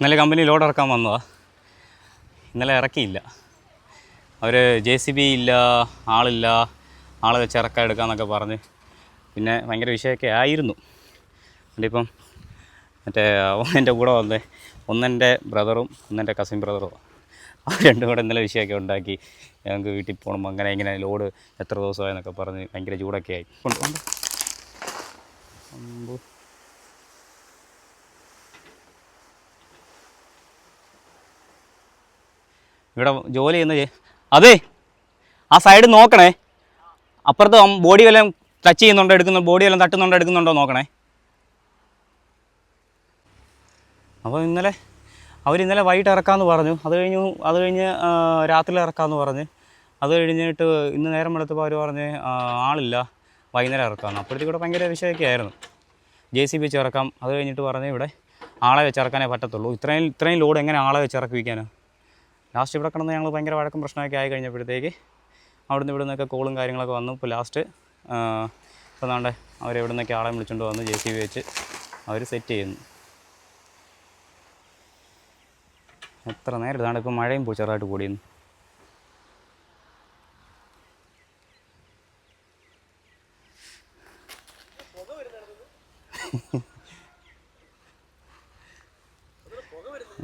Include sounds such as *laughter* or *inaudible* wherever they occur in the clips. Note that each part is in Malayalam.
ഇന്നലെ കമ്പനി ലോഡ് ഇറക്കാൻ വന്നതാ. ഇന്നലെ ഇറക്കിയില്ല. അവർ ജെ സി ബി ഇല്ല ആളില്ല ആളെ വെച്ച് ഇറക്കാൻ എടുക്കാമെന്നൊക്കെ പറഞ്ഞ് പിന്നെ ഭയങ്കര വിഷയമൊക്കെ ആയിരുന്നു. അതിപ്പം മറ്റേ എന്റെ കൂടെ വന്ന് ഒന്നെന്റെ ബ്രദറും ഒന്നെന്റെ കസിൻ ബ്രദറും ആ രണ്ടും കൂടെ ഇന്നലെ വിഷയമൊക്കെ ഉണ്ടാക്കി. ഞങ്ങൾക്ക് വീട്ടിൽ പോകണം അങ്ങനെ ഇങ്ങനെ ലോഡ് എത്ര ദിവസമായെന്നൊക്കെ പറഞ്ഞ് ഭയങ്കര ചൂടൊക്കെ ആയി കൊണ്ട് കൊണ്ട്. അമ്പോ. ഇവിടെ ജോലി ചെയ്യുന്ന അതെ ആ സൈഡ് നോക്കണേ. അപ്പുറത്ത് ബോഡി വല്ലതും ടച്ച് ചെയ്യുന്നുണ്ടോ എടുക്കുന്നു ബോഡി വല്ലതും തട്ടുന്നുണ്ടോ എടുക്കുന്നുണ്ടോ നോക്കണേ. അപ്പോൾ ഇന്നലെ അവർ ഇന്നലെ വൈകിട്ട് ഇറക്കാമെന്ന് പറഞ്ഞു. അത് കഴിഞ്ഞു അത് കഴിഞ്ഞ് രാത്രി ഇറക്കാമെന്ന് പറഞ്ഞ്. അത് കഴിഞ്ഞിട്ട് ഇന്ന് നേരം വെളുത്തപ്പോൾ അവർ പറഞ്ഞ് ആളില്ല വൈകുന്നേരം ഇറക്കാമെന്ന് അപ്പോഴത്തേക്കും ഇവിടെ ഭയങ്കര വിഷയമൊക്കെ ആയിരുന്നു ജെ സി ബി വെച്ച് ഇറക്കാം. അത് കഴിഞ്ഞിട്ട് പറഞ്ഞ് ഇവിടെ ആളെ വെച്ച് ഇറക്കാനേ പറ്റത്തുള്ളൂ. ഇത്രയും ഇത്രയും ലോഡ് എങ്ങനെ ആളെ വെച്ച് ഇറക്കിക്കാനോ ലാസ്റ്റ് ഇവിടെ കിടന്ന് ഞങ്ങൾ ഭയങ്കര വഴക്കം പ്രശ്നമൊക്കെ ആയി കഴിഞ്ഞപ്പോഴത്തേക്ക് അവിടുന്ന് ഇവിടെ നിന്നൊക്കെ കോളും കാര്യങ്ങളൊക്കെ വന്നു. ഇപ്പോൾ ലാസ്റ്റ് ഇപ്പോൾ നാണ്ടെ അവർ ഇവിടെ നിന്നൊക്കെ ആളെ വിളിച്ചുകൊണ്ട് വന്ന് ജെ സി ബി വെച്ച് അവർ സെറ്റ് ചെയ്യുന്നു. എത്ര നേരം ഇതാണ് ഇപ്പോൾ മഴയും പോയി ചെറുതായിട്ട് കൂടിയെന്ന്.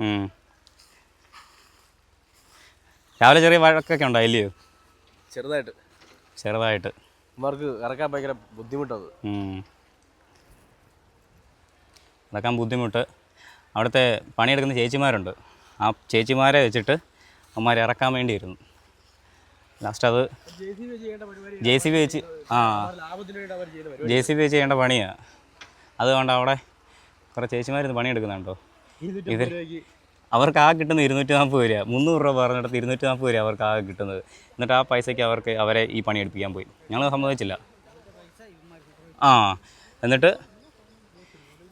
ഉം. രാവിലെ ചെറിയ വഴക്കൊക്കെ ഉണ്ടോ അല്ലയോ ചെറുതായിട്ട്. ചെറുതായിട്ട്. ഇവർക്ക് ഇറക്കാൻ ഭയങ്കര ബുദ്ധിമുട്ടത്. ഇറക്കാൻ ബുദ്ധിമുട്ട്. അവിടുത്തെ പണിയെടുക്കുന്ന ചേച്ചിമാരുണ്ട്. ആ ചേച്ചിമാരെ വെച്ചിട്ട് അമ്മമാരെ ഇറക്കാൻ വേണ്ടിയിരുന്നു. ലാസ്റ്റ് അത് ജെ സി ബി വെച്ച് ആ. ജെ സി ബി വെച്ച് ചെയ്യേണ്ട പണിയാണ് അതുകൊണ്ട് അവിടെ കുറേ ചേച്ചിമാരിന്ന് പണിയെടുക്കുന്നുണ്ടോ? ഇവർ അവർക്ക് ആ കിട്ടുന്ന ഇരുന്നൂറ്റി നാൽപ്പത് രൂപ മുന്നൂറ് രൂപ പറഞ്ഞിടത്ത് ഇരുന്നൂറ്റി നാൽപ്പത് രൂപ അവർക്ക് ആകെ കിട്ടുന്നത്. എന്നിട്ട് ആ പൈസയ്ക്ക് അവർക്ക് അവരെ ഈ പണി എടുപ്പിക്കാൻ പോയി. ഞങ്ങൾ സമ്മതിച്ചില്ല. ആ എന്നിട്ട്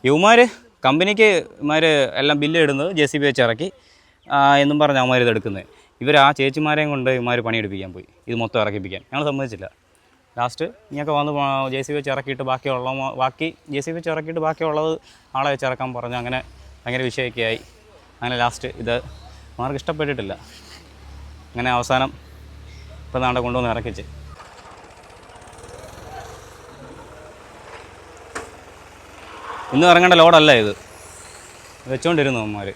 യുവമാർ കമ്പനിക്ക് ഇമാർ എല്ലാം ബില്ല് ഇടുന്നത് ജെ സി ബി വെച്ച് ഇറക്കി എന്നും പറഞ്ഞ് അവന്മാർ ഇത് എടുക്കുന്നത്. ഇവർ ആ ചേച്ചിമാരെയും കൊണ്ട് ഇമാർ പണിയെടുപ്പിക്കാൻ പോയി. ഇത് മൊത്തം ഇറക്കിപ്പിക്കാൻ. ഞങ്ങൾ സമ്മതിച്ചില്ല. ലാസ്റ്റ് ഇങ്ങനെയൊക്കെ വന്ന് ജെ സി വെച്ച് ഇറക്കിയിട്ട് ബാക്കിയുള്ള ബാക്കി ജെ സി വെച്ച് ഇറക്കിയിട്ട് ബാക്കിയുള്ളത് ആളെ വെച്ച് ഇറക്കാൻ പറഞ്ഞു അങ്ങനെ ഭയങ്കര വിഷയമൊക്കെ ആയി അങ്ങനെ ലാസ്റ്റ് ഇത് മാർക്ക് ഇഷ്ടപ്പെട്ടിട്ടില്ല. അങ്ങനെ അവസാനം ഇപ്പം നാടെ കൊണ്ടുവന്ന് ഇറക്കിച്ച്. ഇന്ന് ഇറങ്ങേണ്ട ലോഡല്ല ഇത്. വെച്ചുകൊണ്ടിരുന്നു അമ്മമാർ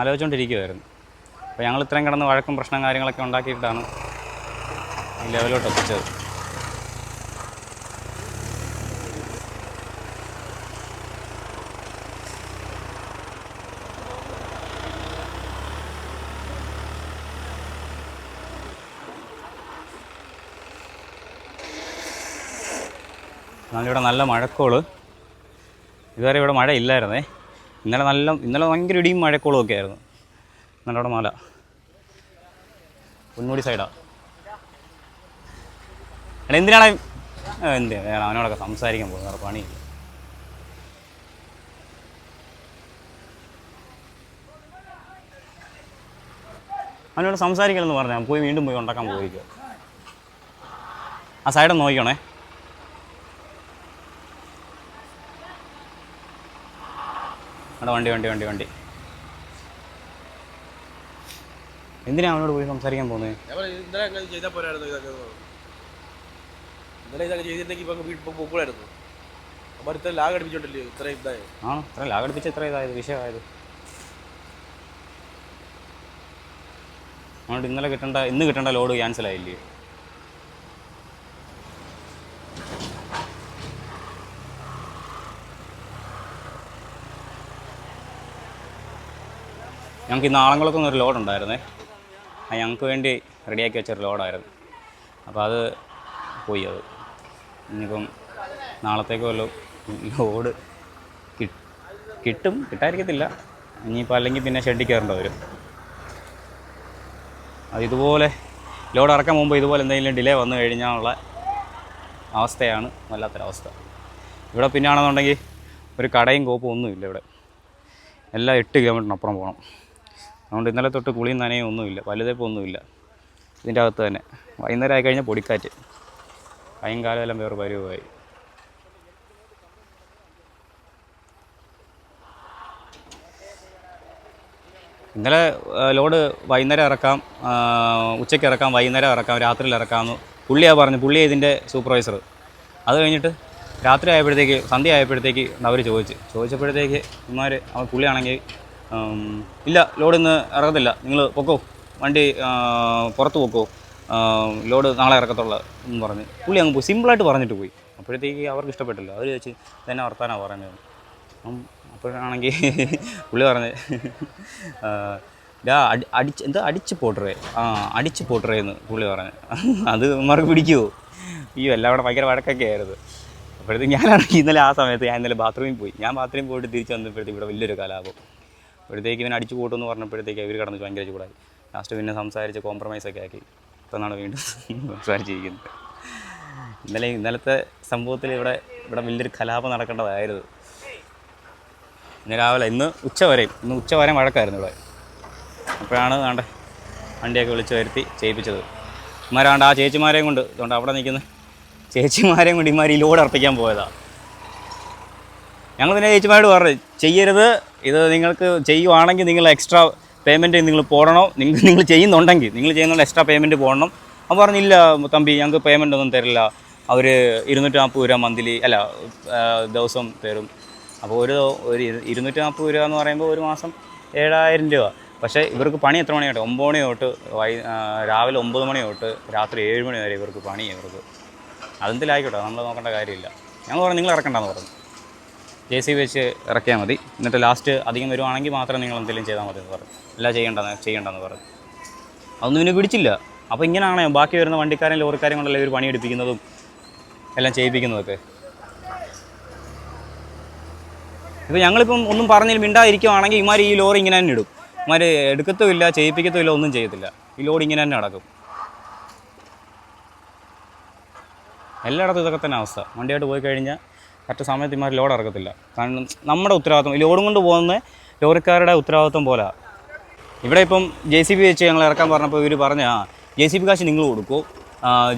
ആലോചിച്ചുകൊണ്ടിരിക്കുമായിരുന്നു അപ്പോൾ ഞങ്ങൾ ഇത്രയും കിടന്ന് വഴക്കും പ്രശ്നം കാര്യങ്ങളൊക്കെ ഉണ്ടാക്കിയിട്ടാണ് ഈ ലെവലോട്ട് എത്തിച്ചത്. എന്നാലിവിടെ നല്ല മഴക്കോൾ. ഇതുവരെ ഇവിടെ മഴ ഇല്ലായിരുന്നേ. ഇന്നലെ നല്ല ഇന്നലെ ഭയങ്കര ഇടിയും മഴക്കോളും ഒക്കെ ആയിരുന്നു. ഇന്നലെ അവിടെ മല. പൊന്മുടി സൈഡാ. എടാ എന്തിനാണ് എന്ത്? അവനോടൊക്കെ സംസാരിക്കാൻ പോകുന്നത് വേറെ പണിയില്ല. അവനോട് സംസാരിക്കണമെന്ന് പറഞ്ഞാൽ പോയി വീണ്ടും പോയി ഉണ്ടാക്കാൻ പോയിരിക്കുക ആ സൈഡ് നോക്കിക്കണേ. അവിടെ വണ്ടി വണ്ടി വണ്ടി വണ്ടി. എന്തിനാ അവനോട് പോയി സംസാരിക്കാൻ പോകുന്നത് ഇന്നലെ കിട്ടണ്ട ഇതൊക്കെ ചെയ്തിട്ടുണ്ടെങ്കിൽ ഇപ്പം വീട്ടിൽ പോകൂടായിരുന്നു ഇത്ര ലാഗ് അടിപ്പിച്ചോണ്ടല്ലേ ആ ഇത്ര ഇതായത് വിഷയമായത്. അതുകൊണ്ട് ഇന്നലെ കിട്ടേണ്ട ഇന്ന് കിട്ടേണ്ട ലോഡ് ക്യാൻസൽ ആയില്ലേ? ഞങ്ങൾക്ക് ഇന്ന് ആളംകുളത്തുനിന്ന് ഒരു ലോഡ് ഉണ്ടായിരുന്നേ. അത് ഞങ്ങൾക്ക് വേണ്ടി റെഡിയാക്കി വെച്ചൊരു ലോഡായിരുന്നു അപ്പോൾ അത് പോയി അത്. ഇനിയിപ്പം നാളത്തേക്ക് വല്ല ലോഡ് കിട്ടും കിട്ടായിരിക്കത്തില്ല ഇനിയിപ്പോൾ അല്ലെങ്കിൽ പിന്നെ ഷെഡിൽ കയറേണ്ടി വരും. അത് ഇതുപോലെ ലോഡ് ഇറക്കാൻ മുമ്പ് ഇതുപോലെ എന്തെങ്കിലും ഡിലേ വന്നു കഴിഞ്ഞാലുള്ള അവസ്ഥയാണ് വല്ലാത്തൊരവസ്ഥ. ഇവിടെ പിന്നെ ആണെന്നുണ്ടെങ്കിൽ ഒരു കടയും കോപ്പും ഒന്നുമില്ല ഇവിടെ. എല്ലാം എട്ട് കിലോമീറ്ററിനപ്പുറം പോകണം. അതുകൊണ്ട് ഇന്നലെ തൊട്ട് കുളിയും നനയും ഒന്നുമില്ല വലുതേപ്പം ഒന്നുമില്ല ഇതിന്റെ അകത്ത് തന്നെ. വൈകുന്നേരം ആയി കഴിഞ്ഞാൽ പൊടിക്കാറ്റ്. എല്ലാം വേറെ പരുവമായി ഇന്നലെ ലോഡ് വൈകുന്നേരം ഇറക്കാം ഉച്ചയ്ക്ക് ഇറക്കാം വൈകുന്നേരം ഇറക്കാം രാത്രിയിൽ ഇറക്കാമെന്ന് പുള്ളിയാണ് പറഞ്ഞു പുള്ളി ഇതിന്റെ സൂപ്പർവൈസർ. അത് കഴിഞ്ഞിട്ട് രാത്രി ആയപ്പോഴത്തേക്ക് സന്ധ്യ ആയപ്പോഴത്തേക്ക് അവർ ചോദിച്ചു. ചോദിച്ചപ്പോഴത്തേക്ക് ഇമാർ അവൻ പുള്ളിയാണെങ്കിൽ ഇല്ല ലോഡ് ഇന്ന് ഇറക്കത്തില്ല. നിങ്ങൾ പൊക്കോ? വണ്ടി പുറത്ത് പൊക്കോ? ലോഡ് നാളെ ഇറക്കത്തുള്ള എന്ന് പറഞ്ഞ്. പുള്ളി അങ്ങ് പോയി. സിമ്പിളായിട്ട് പറഞ്ഞിട്ട് പോയി. അപ്പോഴത്തേക്ക് അവർക്ക് ഇഷ്ടപ്പെട്ടില്ല. അവർ ചോദിച്ച് തന്നെ വർത്താനാണ് പറയുന്നത്. അപ്പം അപ്പോഴാണെങ്കിൽ *laughs* പുള്ളി പറഞ്ഞ് ആ, ഡാ അടി അടിച്ച് എന്താ അടിച്ച് പോട്ടറേ ആ അടിച്ച് പോട്ടറേ എന്ന് പുള്ളി പറഞ്ഞു. അത് മാർക്ക് പിടിക്കുമോ അയ്യോ എല്ലാം അവിടെ ഭയങ്കര വഴക്കൊക്കെ ആയിരുന്നു. അപ്പോഴത്തേക്ക് ഞാനാണെങ്കിൽ ഇന്നലെ ആ സമയത്ത് ഞാൻ ഇന്നലെ ബാത്റൂമിൽ പോയി. ഞാൻ ബാത്റൂമിൽ പോയിട്ട് തിരിച്ച് വന്നപ്പോഴത്തേക്ക് ഇവിടെ വലിയൊരു കലാപം. അപ്പോഴത്തേക്ക് ഇവൻ അടിച്ചു കൂട്ടുമെന്ന് പറഞ്ഞപ്പോഴത്തേക്ക് ഇവർ കടന്ന് ഭയങ്കര ചൂടായി. ലാസ്റ്റ് പിന്നെ സംസാരിച്ച് കോംപ്രമൈസ് ഒക്കെ ആക്കി. ഇപ്പം നാളെ വീണ്ടും സംസാരിച്ചിരിക്കുന്നത്. ഇന്നലെ ഇന്നലത്തെ സംഭവത്തിൽ ഇവിടെ ഇവിടെ വലിയൊരു കലാപം നടക്കേണ്ടതായിരുന്നു. ഇന്ന് രാവിലെ ഇന്ന് ഉച്ച വരെയും ഇന്ന് ഉച്ച വരെ വഴക്കായിരുന്നു ഇവിടെ. അപ്പോഴാണ് വേണ്ട വണ്ടിയൊക്കെ വിളിച്ച് വരുത്തി ചെയ്യിപ്പിച്ചത്. ഇമാരാണ്ട് ആ ചേച്ചിമാരെയും കൊണ്ട് ഇതുകൊണ്ട് അവിടെ നിൽക്കുന്ന ചേച്ചിമാരെയും കൊണ്ട് ഇമാർ ഈ ലോഡ് അർപ്പിക്കാൻ പോയതാണ് ഞങ്ങൾ പിന്നെ ചേച്ചിമാരോട് പറഞ്ഞു ചെയ്യരുത് ഇത് നിങ്ങൾക്ക് ചെയ്യുവാണെങ്കിൽ നിങ്ങൾ എക്സ്ട്രാ പേയ്മെന്റ് നിങ്ങൾ പോടണം. നിങ്ങൾ നിങ്ങൾ ചെയ്യുന്നുണ്ടെങ്കിൽ നിങ്ങൾ ചെയ്യുന്നുണ്ട് എക്സ്ട്രാ പേയ്മെന്റ് പോടണം. അപ്പോൾ പറഞ്ഞില്ല തമ്പി ഞങ്ങൾക്ക് പേയ്മെന്റ് ഒന്നും തരില്ല. അവർ ഇരുന്നൂറ്റി നാൽപ്പത് രൂപ മന്ത്ലി അല്ല ദിവസം തരും. അപ്പോൾ ഒരു ഒരു ഇരു- ഇരുന്നൂറ്റി നാൽപ്പത് രൂപ എന്ന് പറയുമ്പോൾ ഒരു മാസം ഏഴായിരം രൂപ. പക്ഷേ ഇവർക്ക് പണി എത്ര മണി തൊട്ട് ഒമ്പത് മണി തൊട്ട് വൈ രാവിലെ ഒമ്പത് മണി തൊട്ട് രാത്രി ഏഴ് മണി വരെ ഇവർക്ക് പണി ഇവർക്ക്. അതെന്തിലായിക്കോട്ടെ? നമ്മൾ നോക്കേണ്ട കാര്യമില്ല. ഞങ്ങൾ പറഞ്ഞു നിങ്ങൾ ഇറക്കണ്ടെന്ന് പറഞ്ഞു. ജെ സി വെച്ച് ഇറക്കിയാൽ മതി. എന്നിട്ട് ലാസ്റ്റ് അധികം വരുവാണെങ്കിൽ മാത്രം നിങ്ങൾ എന്തെങ്കിലും ചെയ്താൽ മതി എന്ന് പറഞ്ഞു അല്ല ചെയ്യേണ്ടെന്ന് ചെയ്യേണ്ടെന്ന് പറഞ്ഞു അതൊന്നും പിന്നെ പിടിച്ചില്ല. അപ്പോൾ ഇങ്ങനെയാണ് ബാക്കി വരുന്ന വണ്ടിക്കാരും ലോറിക്കാരും കൊണ്ടല്ലേ ഇവർ പണിയെടുപ്പിക്കുന്നതും എല്ലാം ചെയ്യിപ്പിക്കുന്നതൊക്കെ. ഇപ്പോൾ ഞങ്ങളിപ്പം ഒന്നും പറഞ്ഞില്ല മിണ്ടാതിരിക്കുവാണെങ്കിൽ ഇമാർ ഈ ലോറി ഇങ്ങനെ തന്നെ ഇടും. ഇമാർ എടുക്കത്തുമില്ല ചെയ്യിപ്പിക്കത്തുമില്ല ഒന്നും ചെയ്യത്തില്ല. ഈ ലോഡ് ഇങ്ങനെ തന്നെ നടക്കും. എല്ലായിടത്തും ഇതൊക്കെ തന്നെ അവസ്ഥ. വണ്ടിയായിട്ട് പോയി കഴിഞ്ഞാൽ കറക്റ്റ് സമയത്ത് ഇമാർ ലോഡ് ഇറക്കത്തില്ല. കാരണം നമ്മുടെ ഉത്തരവാദിത്വം ഈ ലോഡും കൊണ്ട് പോകുന്ന ലോറിക്കാരുടെ ഉത്തരവാദിത്വം പോലെ. ഇവിടെ ഇപ്പം ജെ സി ബി വെച്ച് ഞങ്ങൾ ഇറക്കാൻ പറഞ്ഞപ്പോൾ ഇവർ പറഞ്ഞ ജെ സി ബി കാശ് നിങ്ങൾ കൊടുക്കൂ.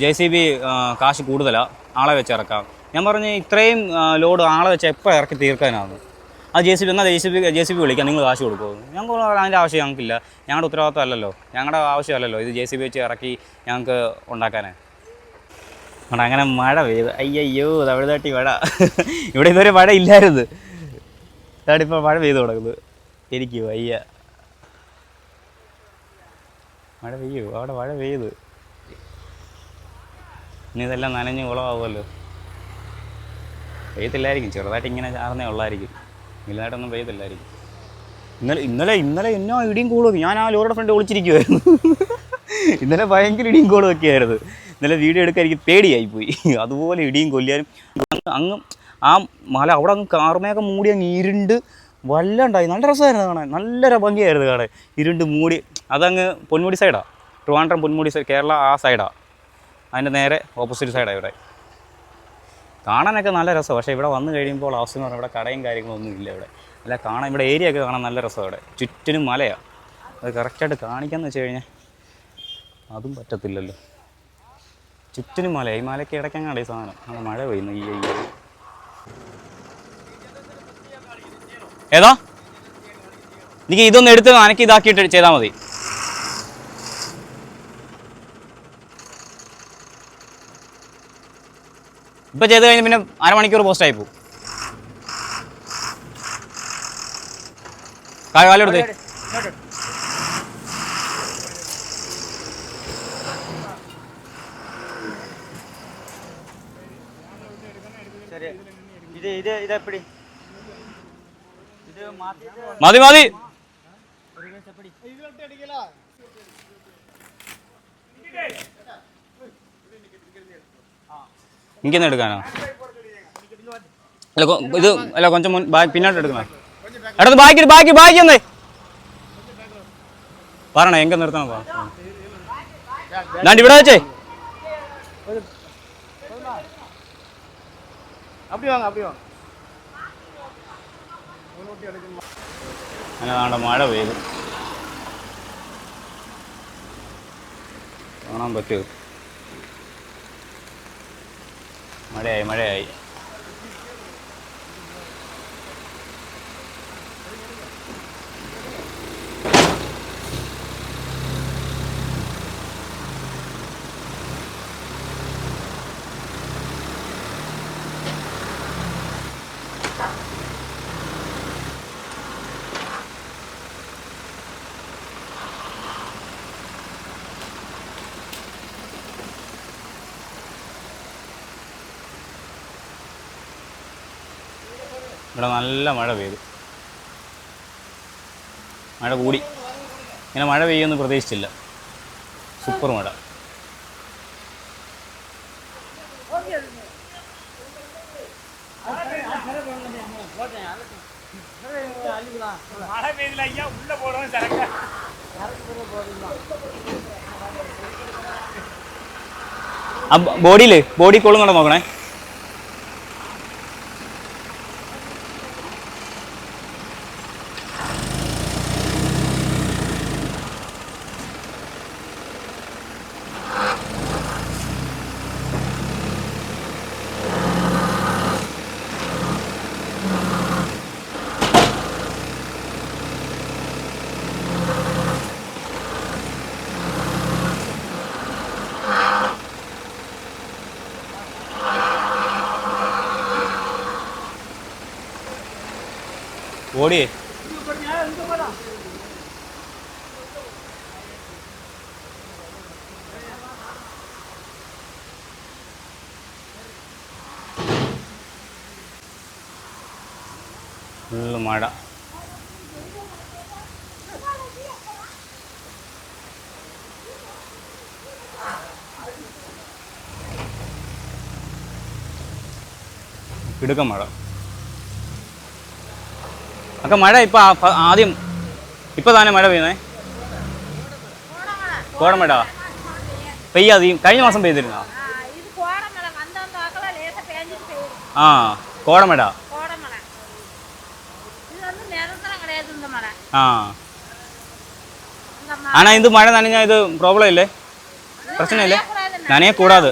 ജെ സി ബി കാശ് കൂടുതലാണ് ആളെ വെച്ച് ഇറക്കാം. ഞാൻ പറഞ്ഞ് ഇത്രയും ലോഡ് ആളെ വെച്ച് എപ്പോൾ ഇറക്കി തീർക്കാനാണ് ആ ജെ സി ബി എന്നാൽ J C B J C B വിളിക്കാം നിങ്ങൾ കാശ് കൊടുക്കുമോ ഞങ്ങൾ അതിന്റെ ആവശ്യം ഞങ്ങൾക്കില്ല. ഞങ്ങളുടെ ഉത്തരവാദിത്വം അല്ലല്ലോ. ഞങ്ങളുടെ ആവശ്യമല്ലല്ലോ ഇത് ജെ സി ബി വെച്ച് ഇറക്കി ഞങ്ങൾക്ക് ഉണ്ടാക്കാനേ. അവിടെ അങ്ങനെ മഴ പെയ്തു. അയ്യയ്യോ തമിഴ്നാട്ടി മഴ. ഇവിടെ ഇതുവരെ മഴ ഇല്ലായിരുന്നു. ഇതാണിപ്പോൾ മഴ പെയ്തു തുടങ്ങുന്നത്. എനിക്ക് വയ്യ. മഴ പെയ്യൂ അവിടെ മഴ പെയ്ത്. ഇനി ഇതെല്ലാം നനഞ്ഞ് കുളമാവുമല്ലോ. പെയ്യത്തില്ലായിരിക്കും ചെറുതായിട്ട് ഇങ്ങനെ ചാർന്നേ ഉള്ളായിരിക്കും. വലുതായിട്ടൊന്നും പെയ്യത്തില്ലായിരിക്കും. ഇന്നലെ ഇന്നലെ ഇന്നലെ എന്നോ ഇടിയും കൂടും ഞാൻ ആ ലോറിയുടെ ഫ്രണ്ട് ഒളിച്ചിരിക്കുമായിരുന്നു ഇന്നലെ ഭയങ്കര ഇടിയും കൂളും ഒക്കെ ആയിരുന്നു. ഇന്നലെ വീഡിയോ എടുക്കാൻ എനിക്ക് പേടിയായി പോയി *laughs* അതുപോലെ ഇടിയും കൊല്ലാനും അങ്ങ് ആ മല അവിടെ അങ്ങ് കാർമേഘം മൂടി അങ്ങ് ഇരുണ്ട് വല്ലാണ്ടായി. നല്ല രസമായിരുന്നു കാണാൻ. നല്ലൊരു ഭംഗിയായിരുന്നു കാണാൻ. ഇരുണ്ട് മൂടി. അതങ്ങ് പൊന്മുടി സൈഡാണ് ട്രിവാൻഡ്രം പൊന്മുടി സൈഡ് കേരള ആ സൈഡാണ് അതിന്റെ നേരെ ഓപ്പോസിറ്റ് സൈഡാണ് ഇവിടെ. കാണാനൊക്കെ നല്ല രസമാണ് പക്ഷേ ഇവിടെ വന്നു കഴിയുമ്പോൾ അവസ്ഥ എന്ന് പറഞ്ഞാൽ ഇവിടെ കടയും കാര്യങ്ങളൊന്നും ഇല്ല ഇവിടെ. അല്ല കാണാൻ ഇവിടെ ഏരിയ ഒക്കെ കാണാൻ നല്ല രസമാണ് ഇവിടെ. ചുറ്റിനും മലയാണ് അത് കറക്റ്റായിട്ട് കാണിക്കാന്ന് വെച്ച് കഴിഞ്ഞാൽ അതും പറ്റത്തില്ലല്ലോ. ചുറ്റിനും മല ഈ മലയ്ക്ക് ഇടയ്ക്കങ്ങാണ് ഈ സാധനം. നല്ല മഴ പെയ്യുന്നു. ഈ ഏതാ? എനിക്ക് ഇതൊന്ന് എടുത്ത് അനക്ക് ഇതാക്കിയിട്ട് ചെയ്താൽ മതി. ഇപ്പൊ ചെയ്ത് കഴിഞ്ഞ് പിന്നെ അരമണിക്കൂർ പോസ്റ്റ് ആയി പോകും കാലെടുത്ത് இது இது இது எப்படி இது மாத்திட்டு മതി മതി ஒரு கேஸ் எப்படி എനിക്കൊന്ന് എടുക്കാനോ അല്ല കൊ- ഇത് അല്ല കൊഞ്ചം മുൻ ബാ- പിന്നോട്ട് എടുക്കണോ എടുത്ത് ബാക്കി ബാക്കി ബാക്കി എന്നേ പറയണേ എങ്ക നിർത്തണം പറ. ദാണ്ട് ഇവിടെ വെച്ചേ அப்படி வாங்க அப்படி வாங்க അങ്ങനെ മഴ പെയ്തു. കാണാൻ പറ്റുമോ? മഴയായി മഴയായി. ഇവിടെ നല്ല മഴ പെയ്തു. മഴ കൂടി. ഇങ്ങനെ മഴ പെയ്യുമെന്ന് പ്രതീക്ഷിച്ചില്ല. സൂപ്പർ മഴ. ആ ബോഡിയിൽ ബോഡി കൂടെ നോക്കണേ. ബോഡി ഫുള്ള് മഴ ഇടുക്കം മഴ ഒക്കെ മഴ ഇപ്പം ആദ്യം ഇപ്പം താനേ മഴ പെയ്യുന്നേ? കോടമഴ. പെയ്യാതെ കഴിഞ്ഞ മാസം പെയ്തിരുന്നോ? ആ കോടമഴ. ആ ആണാ ഇത് മഴ നനഞ്ഞാൽ ഇത് പ്രോബ്ലം ഇല്ലേ? പ്രശ്നമില്ലേ? നനയെ കൂടാതെ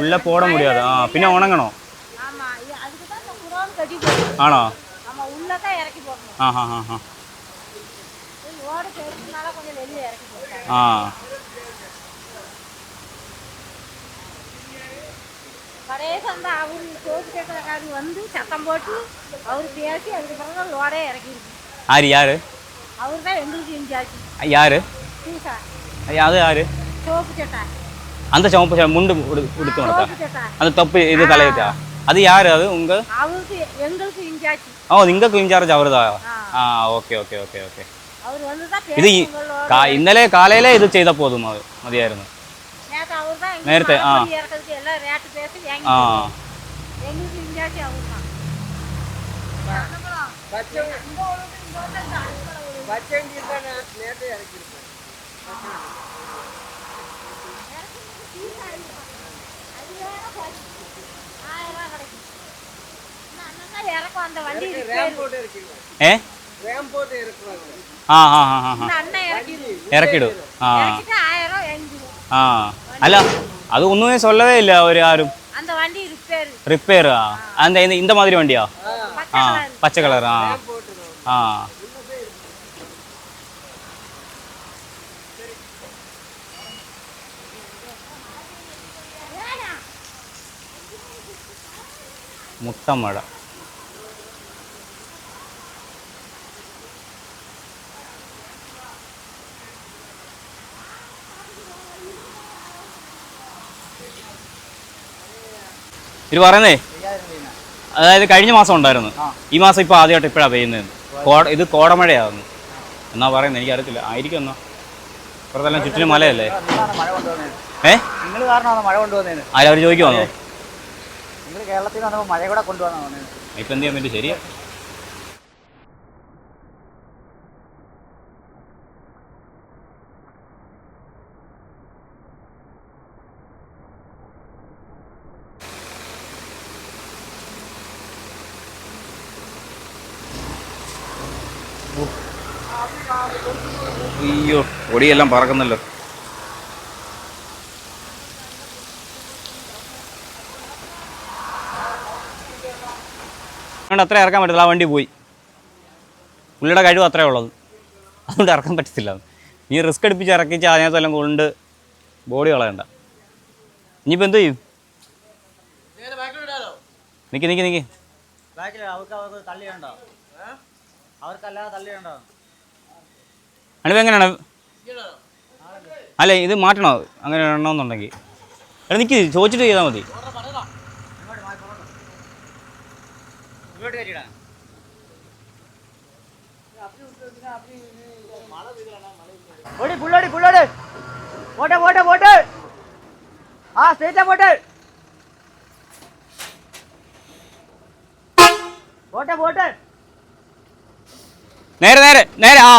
ഉള്ള പോടാൻ മുടിയാതെ ആ പിന്നെ ഉണങ്ങണോ? ആണോ? அந்த அவரு போட்டு அவர் பேசி அதுக்கு பிறகு லோடே இறக்கிருக்கு. எங்களுக்கு இன்சார்ஜ் யார்? அது யார்? அந்த சிவப்பு முண்டு உடுத்து அந்த தப்பு இது தலையத்தா அது யாரு அது உங்கள் அவருக்கு எங்களுக்கு இன்சார்ஜ் ഓ നിങ്ങൾക്ക് ഇൻചാർജ് അവരുതാ ആ. ആ ഓക്കെ ഓക്കെ ഓക്കെ ഓക്കെ அவர் வந்து தான் ഇത് ഈ உங்களோட കാ- ഇന്നലെ കാലയിലെ ഇത് ചെയ്താൽ പോതും അത് മതിയായിരുന്നു நேற்று அவர் தான் நேரத்தை, ஆ. இறக்கிறதுக்கு ഏ ആ ആ ആ ആ ഇറക്കിടും ആ ஆ அல்ல அது ஒன்றுமே சொல்லவே இல்லை அவர் யாரும் அந்த வண்டி ரிப்பேர் ரிப்பேரா அந்த இந்த இந்த மாதிரி வண்டியா ஆ பச்சை கலர் ஆ ஆ முட்டை மழை ഇത് പറയുന്നേ അതായത് കഴിഞ്ഞ മാസം ഉണ്ടായിരുന്നു. ഈ മാസം ഇപ്പോൾ ആദ്യമായിട്ട് ഇപ്പോഴാണ് പെയ്യുന്നത് കോട ഇത് കോടമഴയാകുന്നു എന്നാ പറയുന്നത് എനിക്കറിയത്തില്ല. ആയിരിക്കും എന്നാ. ഇപ്പുറത്തെല്ലാം ചുറ്റിനും മലയല്ലേ? ഏ? കൂടെ കൊണ്ടുവന്നാ പറഞ്ഞത് ഇപ്പം എന്ത് ചെയ്യാൻ പറ്റും? ശരിയാ അയ്യോ പൊടിയെല്ലാം പറക്കുന്നല്ലോ. അതുകൊണ്ട് അത്ര ഇറക്കാൻ പറ്റത്തില്ല. ആ വണ്ടി പോയി. പുള്ളിയുടെ കഴിവ് അത്രേ ഉള്ളത്. അതുകൊണ്ട് ഇറക്കാൻ പറ്റത്തില്ല. നീ റിസ്ക് എടുപ്പിച്ച് ഇറക്കിച്ച് അതിനകത്തെല്ലാം കൊണ്ട് ബോഡി കളയണ്ട. ഇനിയിപ്പോൾ എന്ത് ചെയ്യും? തള്ളിയുണ്ടോ അവർക്കല്ലാതെ തള്ളിയുണ്ടോ അണിവ് എങ്ങനെയാണ്? അല്ല ഇത് മാറ്റണോ? അങ്ങനെ ഇടണമെന്നുണ്ടെങ്കിൽ എടാ നിൽക്ക് ചോദിച്ചിട്ട് ചെയ്താൽ മതി. ഓടി പുള്ളോടി പുള്ളോടി. പോട്ടെ പോട്ടെ പോട്ടെ. ആ സ്ട്രേറ്റാ പോട്ടെ. പോട്ടെ പോട്ടെ. നേരെ നേരെ നേരെ ആ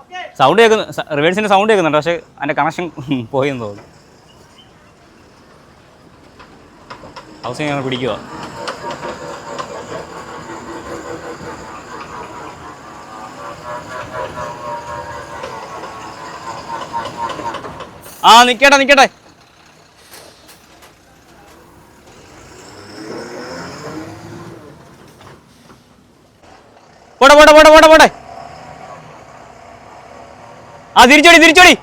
ഓക്കെ സൗണ്ട് കേൾക്കുന്നു റിവേഴ്സിന്റെ സൗണ്ട് കേൾക്കുന്നുണ്ട് പക്ഷേ അതിന്റെ കണക്ഷൻ എന്ന് തോന്നുന്നു. ഹൗസിങ് ഞങ്ങൾ പിടിക്കുക ആ നിൽക്കട്ടെ നിൽക്കട്ടെ പോടെ പോടെ പോടെ പോടെ പോട്ടെ ആ തിരിച്ചോടി തിരിച്ചോടി.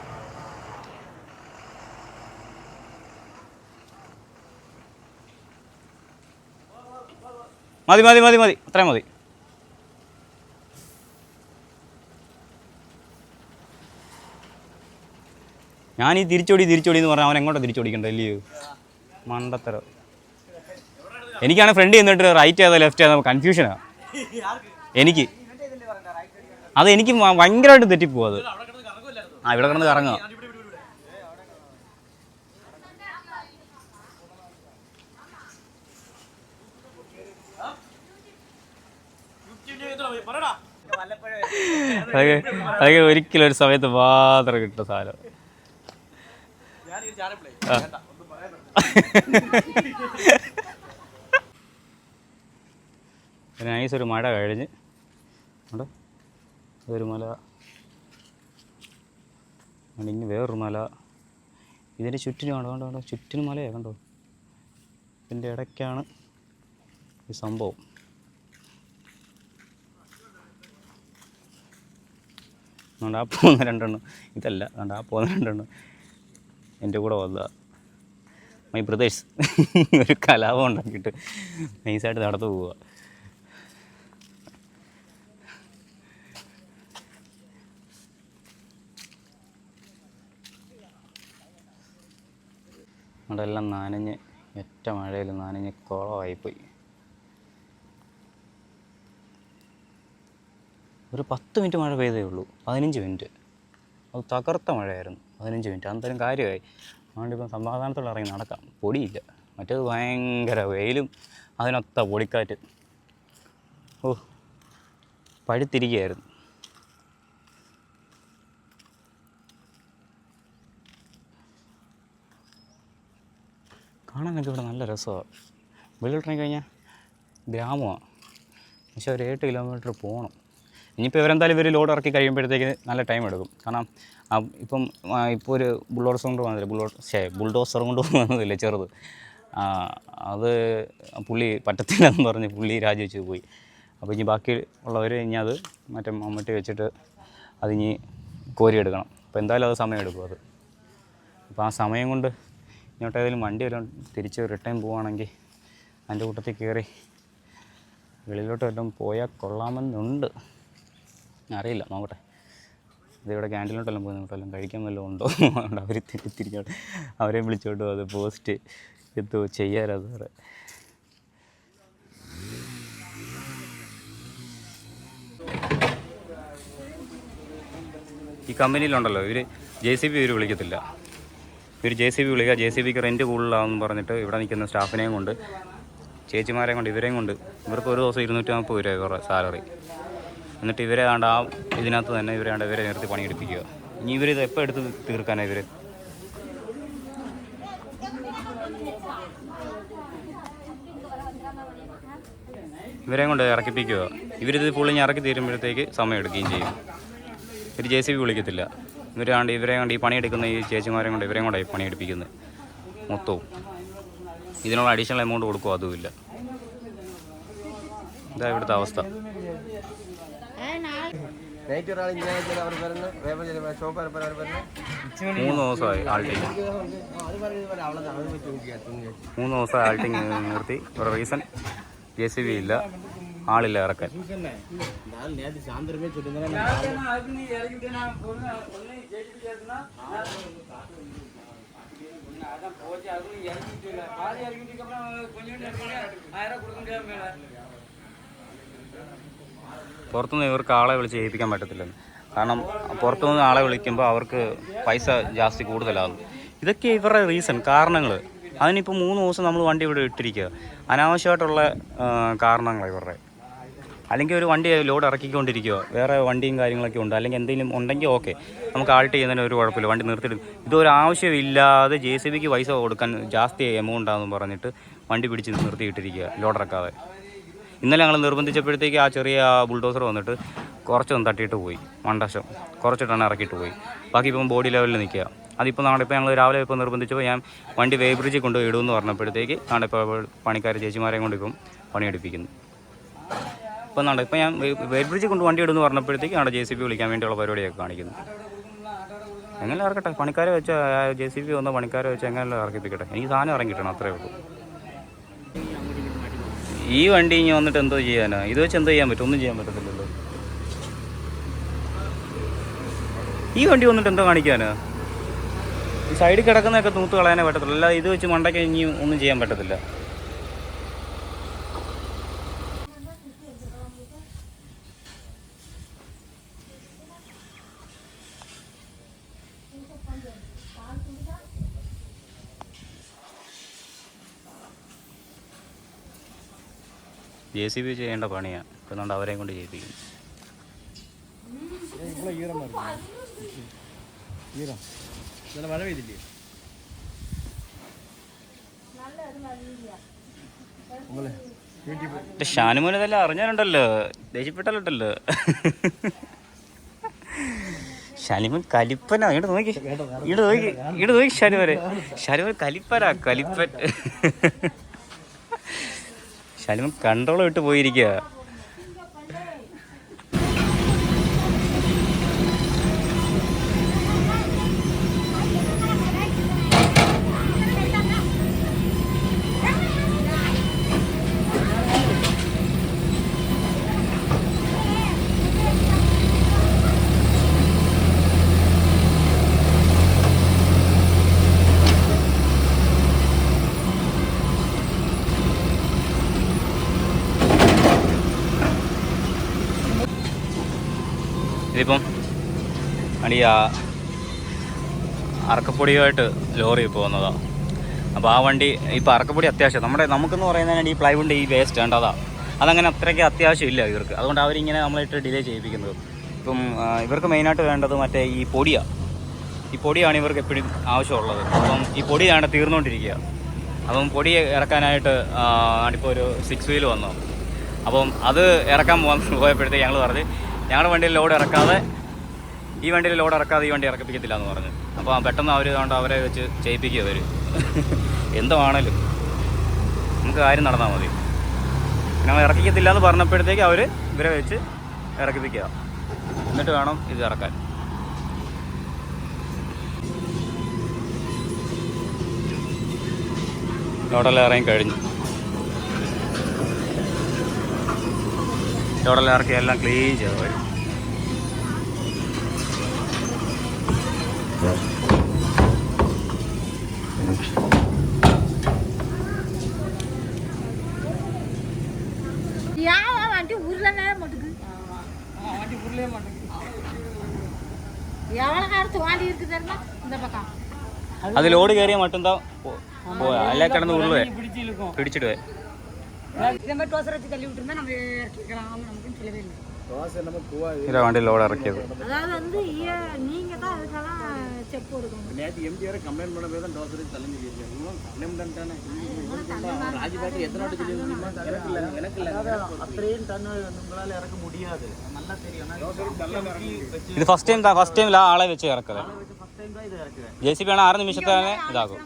മതി മതി മതി മതി. അത്രയും മതി. ഞാൻ ഈ തിരിച്ചോടി തിരിച്ചോടി എന്ന് പറഞ്ഞാൽ അവൻ എങ്ങോട്ടാ തിരിച്ചോടിക്കണ്ട ഇല്ലയോ മണ്ടത്തര. എനിക്കാണ് ഫ്രണ്ട് ചെന്നിട്ട് റൈറ്റ് ഏതാ ലെഫ്റ്റ് ഏതാ കൺഫ്യൂഷനാണ് എനിക്ക്. അത് എനിക്ക് ഭയങ്കരമായിട്ട് തെറ്റിപ്പോവും അത്. ആ ഇവിടെ കിടന്ന് കറങ്ങുക. അതൊക്കെ ഒരിക്കലും ഒരു സമയത്ത് മാത്രം കിട്ടുന്ന സാധനം. നൈസ് ഒരു മഴ കഴിഞ്ഞ്. ഒരു മല. അവിടെ ഇനി വേറൊരു മല. ഇതിന്റെ ചുറ്റിനും കണ്ടോ കണ്ടോ കണ്ടോ? ചുറ്റിനും മലയാണ് കണ്ടോ? ഇതിന്റെ ഇടയ്ക്കാണ് ഈ സംഭവം. അതുകൊണ്ട് ആ പോകുന്ന രണ്ടെണ്ണം. ഇതല്ല അതുകൊണ്ട് ആ പോകുന്ന രണ്ടെണ്ണം എന്റെ കൂടെ വന്നതാ. My brothers. ഒരു കലാപം ഉണ്ടാക്കിയിട്ട് നൈസായിട്ട് നടന്നു പോവുക. അവിടെ എല്ലാം നനഞ്ഞ് ഒറ്റ മഴയിൽ നനഞ്ഞ് കുളമായിപ്പോയി. ഒരു പത്ത് മിനിറ്റ് മഴ പെയ്തേ ഉള്ളൂ. പതിനഞ്ച് മിനിറ്റ്. അത് തകർത്ത മഴയായിരുന്നു. പതിനഞ്ച് മിനിറ്റ്. അന്നേരം കാര്യമായി. അതുകൊണ്ട് ഇപ്പം സമാധാനത്തോടെ ഇറങ്ങി നടക്കാം. പൊടിയില്ല. മറ്റേത് ഭയങ്കര വെയിലും അതിനൊത്ത പൊടിക്കാറ്റ്. ഓ പഴുത്തിരിക്കുകയായിരുന്നു. കാണാനൊക്കെ ഇവിടെ നല്ല രസമാണ് വെള്ളിലിറങ്ങി കഴിഞ്ഞാൽ ഗ്രാമമാണ് പക്ഷേ ഒരു എട്ട് കിലോമീറ്റർ പോകണം ഇനിയിപ്പോൾ ഇവരെന്തായാലും ഇവർ ലോഡ് ഇറക്കി കഴിയുമ്പോഴത്തേക്ക് നല്ല ടൈം എടുക്കും. കാരണം ഇപ്പം ഇപ്പോൾ ഒരു ബുള്ളോഡ്സ് കൊണ്ട് വന്നില്ല? ബുള്ളോ ഷേ ബുൾഡോസർ കൊണ്ട് വന്നതില്ലേ ചെറുത്? അത് പുള്ളി പറ്റത്തില്ലെന്ന് പറഞ്ഞ് പുള്ളി രാജിവെച്ച് പോയി. അപ്പോൾ ഇനി ബാക്കി ഉള്ളവർ ഇനി അത് മറ്റേ മമ്മട്ടി വെച്ചിട്ട് അതിനി കോരിയെടുക്കണം. അപ്പോൾ എന്തായാലും അത് സമയം എടുക്കും അത്. അപ്പോൾ ആ സമയം കൊണ്ട് ഇങ്ങോട്ട് ഏതെങ്കിലും വണ്ടി വല്ലതും തിരിച്ച് റിട്ടേൺ പോവുകയാണെങ്കിൽ അതിന്റെ കൂട്ടത്തിൽ കയറി വെളിയിലോട്ട് വല്ലതും പോയാൽ കൊള്ളാമെന്നുണ്ട്. അറിയില്ല നോക്കട്ടെ. ഇതിവിടെ ക്യാന്റീനിലോട്ടെല്ലാം പോയി നോക്കട്ടെ വല്ലതും കഴിക്കാൻ വല്ലതും ഉണ്ടോ? അതുകൊണ്ട് അവർ തിരിച്ചോട്ട് അവരെ വിളിച്ചോട്ടു അത് പോസ്റ്റ് എത്തോ ചെയ്യാറത് വേറെ ഈ കമ്പനിയിലുണ്ടല്ലോ ഇവർ ജെ സി ബി ഇവർ വിളിക്കത്തില്ല. ഇവർ ജെ സി ബി വിളിക്കുക. ജെ സി ബിക്ക് റെന്റ് കൂടുതലാണെന്ന് പറഞ്ഞിട്ട് ഇവിടെ നിൽക്കുന്ന സ്റ്റാഫിനെയും കൊണ്ട് ചേച്ചിമാരെയും കൊണ്ട് ഇവരെയും കൊണ്ട് ഇവർക്ക് ഒരു ദിവസം ഇരുന്നൂറ്റി നാൽപ്പത് രൂപ ഇവരുടെ സാലറി. എന്നിട്ട് ഇവരെ ആണ്ട് ആ ഇതിനകത്ത് തന്നെ ഇവരെ ആണ്ട് ഇവരെ നിർത്തി പണിയെടുപ്പിക്കുക. ഇനി ഇവരിത് എപ്പോൾ എടുത്ത് തീർക്കാനാണ് ഇവർ ഇവരെയും കൊണ്ട് ഇറക്കിപ്പിക്കുക. ഇവരിത് പുള്ളിഞ്ഞ് ഇറക്കി തീരുമ്പോഴത്തേക്ക് സമയം എടുക്കുകയും ചെയ്യും. ഇവർ ജെ സി ബി വിളിക്കത്തില്ല. ഇവരാണ്ട് ഇവരെ കൊണ്ട് ഈ പണിയെടുക്കുന്ന ഈ ചേച്ചിമാരെ കൊണ്ട് ഇവരെയും ഈ പണിയെടുപ്പിക്കുന്നത്. മൊത്തവും. ഇതിനുള്ള അഡീഷണൽ എമൗണ്ട് കൊടുക്കുക അതുമില്ല ഇതാ ഇവിടുത്തെ അവസ്ഥ. മൂന്ന് ദിവസമായി ആൾട്ടിങ് മൂന്ന് ദിവസമായി ആൾട്ടിങ് നിർത്തി. ഒരു റീസൺ ജെ സി ബി ഇല്ല. ആളില്ല ഇറക്കാൻ പുറത്തുനിന്ന് ഇവർക്ക് ആളെ വിളിച്ച് ചെയ്യിപ്പിക്കാൻ പറ്റത്തില്ല. കാരണം പുറത്തുനിന്ന് ആളെ വിളിക്കുമ്പോൾ അവർക്ക് പൈസ ജാസ്തി കൂടുതലാകും. ഇതൊക്കെ ഇവരുടെ റീസൺ കാരണങ്ങൾ അതിനിപ്പോൾ മൂന്ന് ദിവസം നമ്മൾ വണ്ടി ഇവിടെ ഇട്ടിരിക്കുക അനാവശ്യമായിട്ടുള്ള കാരണങ്ങളാണ് ഇവരുടെ. അല്ലെങ്കിൽ ഒരു വണ്ടി ലോഡ് ഇറക്കിക്കൊണ്ടിരിക്കുകയോ വേറെ വണ്ടിയും കാര്യങ്ങളൊക്കെ ഉണ്ട്. അല്ലെങ്കിൽ എന്തെങ്കിലും ഉണ്ടെങ്കിൽ ഓക്കെ നമുക്ക് ആൾട്ട് ചെയ്യുന്നതിന് ഒരു കുഴപ്പമില്ല. വണ്ടി നിർത്തിയിട്ട് ഇതൊരു ആവശ്യമില്ലാതെ ജെ സി ബിക്ക് പൈസ കൊടുക്കാൻ ജാസ്തി എമൗണ്ട് ആണെന്ന് പറഞ്ഞിട്ട് വണ്ടി പിടിച്ച് നിർത്തിയിട്ടിരിക്കുക ലോഡ് ഇറക്കാതെ. ഇന്നലെ ഞങ്ങൾ നിർബന്ധിച്ചപ്പോഴത്തേക്ക് ആ ചെറിയ ബുൾഡോസർ വന്നിട്ട് കുറച്ചൊന്ന് തട്ടിയിട്ട് പോയി. മണ്ടശം കുറച്ചിട്ടാണ് ഇറക്കിയിട്ട് പോയി. ബാക്കി ഇപ്പം ബോഡി ലെവലിൽ നിൽക്കുക അതിപ്പോൾ നാളെ ഇപ്പോൾ ഞങ്ങൾ രാവിലെ ഇപ്പോൾ നിർബന്ധിച്ചപ്പോൾ ഞാൻ വണ്ടി വേബ്രിഡ്ജിൽ കൊണ്ടുപോയി ഇടുമെന്ന് പറഞ്ഞപ്പോഴത്തേക്ക് നാളെ ഇപ്പോൾ പണിക്കാർ ചേച്ചിമാരെയും കൊണ്ട് ഇപ്പം പണിയെടുപ്പിക്കുന്നു. ഇപ്പം നട ഇപ്പം ഞാൻ വെയിൽ ബ്രിഡ്ജ് കൊണ്ട് വണ്ടി ഇടുന്നു പറഞ്ഞപ്പോഴത്തേക്ക് അവിടെ ജെ സി ബി വിളിക്കാൻ വേണ്ടിയുള്ള പരിപാടിയൊക്കെ കാണിക്കുന്നു. എങ്ങനെ ഇറക്കട്ടെ? പണിക്കാരെ വെച്ച് ജെ സി ബി വന്ന പണിക്കാരെ വെച്ച് എങ്ങനെ ഇറക്കിപ്പിക്കട്ടെ. എനിക്ക് സാധനം ഇറങ്ങിയിട്ടാണ് അത്രേ ഉള്ളൂ. ഈ വണ്ടി ഇനി വന്നിട്ട് എന്തോ ചെയ്യാനാ? ഇത് വെച്ച് എന്തോ ചെയ്യാൻ പറ്റും? ഒന്നും ചെയ്യാൻ പറ്റത്തില്ലല്ലോ. ഈ വണ്ടി വന്നിട്ട് എന്തോ കാണിക്കാനാ? സൈഡിൽ കിടക്കുന്നതൊക്കെ തൂത്ത് കളയാനേ പറ്റത്തുള്ളൂ. അല്ല ഇത് വെച്ച് മണ്ടയ്ക്ക് ഇനി ഒന്നും ചെയ്യാൻ പറ്റത്തില്ല. ജെ സി ബി ചെയ്യേണ്ട പണിയാണ് അതുകൊണ്ട് അവരെയും കൊണ്ട് ചെയ്യിപ്പിക്കും മഴ പെയ്തില്ലേ? പക്ഷെ ഷാനുമോൻ ഇതെല്ലാം അറിഞ്ഞാലുണ്ടല്ലോ ദേഷ്യപ്പെട്ടാലുണ്ടല്ലോ. ഷാനിമോൻ കലിപ്പനാ. ഇങ്ങോട്ട് നോക്കി. ഇങ്ങോട്ട് നോക്കി. ഇങ്ങോട്ട് നോക്കി ഷാനുമോനെ. ഷാനുമോൻ കലിപ്പനാ കലിപ്പൻ. ഷാനിമോൻ കൺട്രോൾ വിട്ട് പോയിരിക്കുക ഇതിപ്പം അടി ആ അറക്കപ്പൊടിയുമായിട്ട് ലോറി പോകുന്നതാണ് അപ്പോൾ ആ വണ്ടി ഇപ്പോൾ അറക്കപ്പൊടി അത്യാവശ്യം. നമ്മുടെ നമുക്കെന്ന് പറയുന്നതിനാണ് ഈ പ്ലൈവുണ്ട് ഈ വേസ്റ്റ് വേണ്ടതാ അതാ? അതങ്ങനെ അത്രയ്ക്ക് അത്യാവശ്യമില്ല ഇവർക്ക്. അതുകൊണ്ട് അവരിങ്ങനെ നമ്മളിട്ട് ഡിലേ ചെയ്യിപ്പിക്കുന്നത്. ഇപ്പം ഇവർക്ക് മെയിനായിട്ട് വേണ്ടത് മറ്റേ ഈ പൊടിയാണ് ഈ പൊടിയാണ് ഇവർക്ക് എപ്പോഴും ആവശ്യമുള്ളത്. അപ്പം ഈ പൊടിയാണ് തീർന്നുകൊണ്ടിരിക്കുക അപ്പം പൊടി ഇറക്കാനായിട്ട് ആണിപ്പോൾ ഒരു സിക്സ് വീൽ വന്നു. അപ്പം അത് ഇറക്കാൻ പോകാൻ പോയപ്പോഴത്തേക്ക് ഞങ്ങൾ പറഞ്ഞ് ഞങ്ങളുടെ വണ്ടിയിൽ ലോഡ് ഇറക്കാതെ ഈ വണ്ടിയിൽ ലോഡ് ഇറക്കാതെ ഈ വണ്ടി ഇറക്കിപ്പിക്കത്തില്ല എന്ന് പറഞ്ഞു. അപ്പോൾ പെട്ടെന്ന് അവർ കൊണ്ട് അവരെ വെച്ച് ചെയ്യിപ്പിക്കുക അവർ എന്തുവാണേലും. നമുക്ക് കാര്യം നടന്നാൽ മതി. ഞങ്ങൾ ഇറക്കിക്കത്തില്ല എന്ന് പറഞ്ഞപ്പോഴത്തേക്ക് അവർ ഇവരെ വെച്ച് ഇറക്കിപ്പിക്കുക എന്നിട്ട് വേണം ഇത് ഇറക്കാൻ. ലോഡെല്ലാം ഇറങ്ങി കഴിഞ്ഞു. ചോടെല്ലാം ഇറക്കി എല്ലാം ക്ലീൻ ചെയ്ത് വരും അതിൽ ഓടി കയറിയ മട്ടും താ അല്ലെ കിടന്ന് ഉള്ളുവേ പിടിച്ചിടുവേ இதே மாதிரி டோசர் வச்சு தள்ளி விட்டுருந்தா நம்ம இறக்கிக்கலாம் அவங்க நமக்குன்னு சொல்லவே இல்லை. இல்லை வண்டியில் ஓட இறக்கியது. அதாவது வந்து நீங்கள் தான் அதுக்கெல்லாம் செக் கொடுக்கணும் நேற்று எம்ஜிஆர் கம்ப்ளைண்ட் பண்ண போய் தான் டோசர் வச்சு தள்ளி கேட்குறீங்க கம்ப்ளைண்ட் பண்ணிட்டானே. ராஜ்பாட்டு எத்தனை வாட்டி சொல்லி ஆளை வச்சு இறக்குறேன் ஜேசிபி ஆனால் ஆறு நிமிஷத்தானே இதாகும்.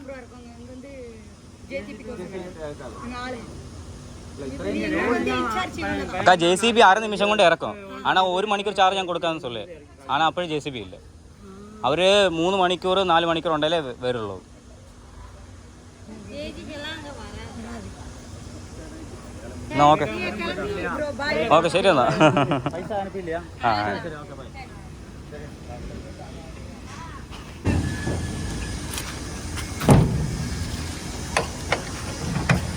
അക്കാ ജെ സി ബി ആറ് നിമിഷം കൊണ്ട് ഇറക്കും. ആണാ ഒരു മണിക്കൂർ ചാർജ് ഞാൻ കൊടുക്കാന്ന് സൊല്ലേ ആണ് അപ്പോഴും ജെ സി ബി ഇല്ല. അവർ മൂന്ന് മണിക്കൂർ നാല് മണിക്കൂർ ഉണ്ടല്ലേ വരുള്ളൂ. ഓക്കെ. ഓക്കെ ശരി എന്നാ.